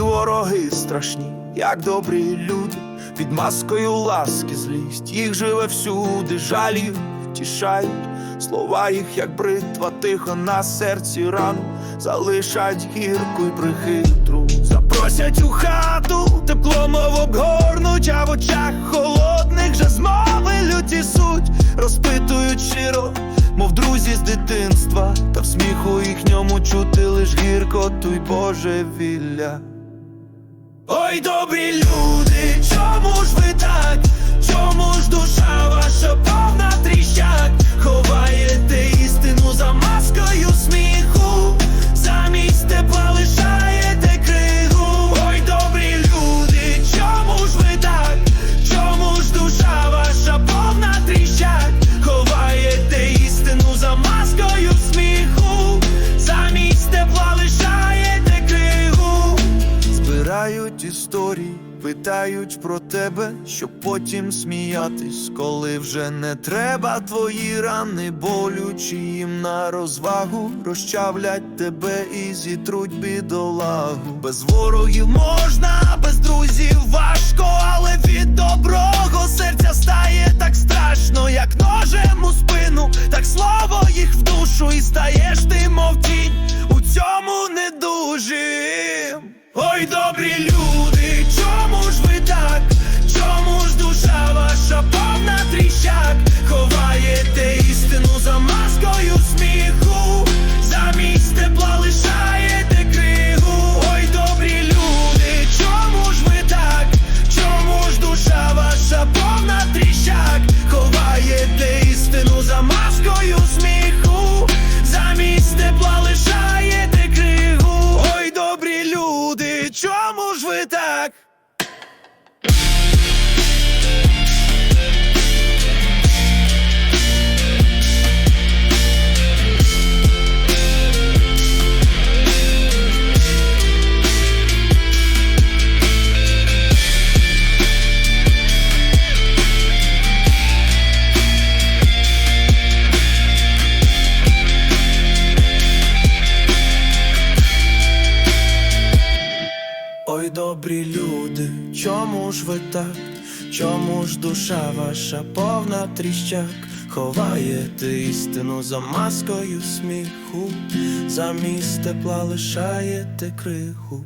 вороги страшні, як добрі люди, під маскою ласки злість, їх живе всюди, жалів втішають, слова їх, як бритва, тихо на серці рану, залишать гірку й прихитру. Запросять у хату, тепло мов обгорнуть, а в очах холодних же змови люті суть, розпитують щиро, мов друзі з дитинства, та в сміху їхньому чути лиш гіркоту й божевілля. Ой, добрі люди, Історії, питають про тебе, щоб потім сміятись, коли вже не треба твої рани, болючі їм на розвагу, розчавлять тебе і зітруть бідолагу. Без ворогів можна, без друзів важко, але від доброго серця стає так страшно, як ножем у спину, так слово їх в душу, і стаєш ти, мов тінь у цьому недужим. Ой, добрі люди, добрі люди, чому ж ви так? Чому ж душа ваша повна тріщак? Ховаєте істину за маскою сміху, замість тепла лишаєте криху.